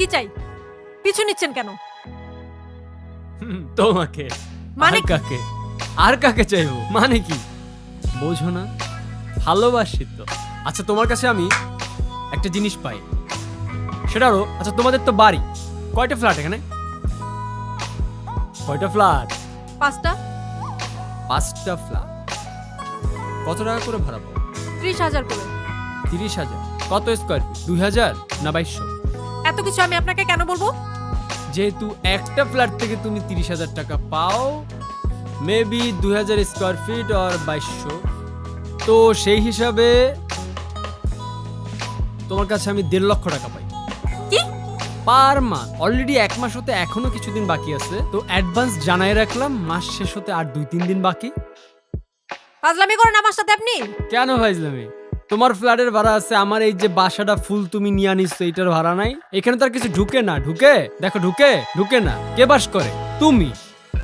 কি চাই? পিছু নিচ্ছেন কেন? তোমাকে। মানে আর কাকে? আর কাকে চাইব? মানে কি? বোঝো না। ভালোবাসি তো। আচ্ছা তোমার কাছে আমি একটা জিনিস পাই। সেটারও আচ্ছা তোমাদের তো বাড়ি। কয়টা ফ্ল্যাট এখানে? কয়টা ফ্ল্যাট? পাঁচটা। পাঁচটা ফ্ল্যাট। কত টাকা করে ভাড়া পাও ত্রিশ হাজার করে। তিরিশ হাজার। কত স্কোয়ার ফিট দুই হাজার না বাইশশো? এত কিছু আমি আপনাকে কেন বলব? যেহেতু একটা ফ্ল্যাট থেকে তুমি তিরিশ হাজার টাকা পাও মেবি দুই হাজার স্কোয়ার ফিট আর বাইশশো। তো সেই হিসাবে তোমার কাছে আমি দেড় লক্ষ টাকা পাই। কি? পার মাস অলরেডি এক মাস হতে এখনও কিছুদিন বাকি আছে। তো অ্যাডভান্স জানাই রাখলাম মাস শেষ হতে আর দুই তিন দিন বাকি। ফাজলামি করেন আমার সাথে আপনি? কেন ভাইজলামি তোমার ফ্ল্যাটের ভাড়া আছে, আমার এই যে বাসাটা ফুল তুমি নিয়ে আনিস এটার ভাড়া নাই। এখানে তো আর কিছু ঢুকে না, ঢুকে? দেখো, ঢুকে? ঢুকে না। কে বাস করে? তুমি।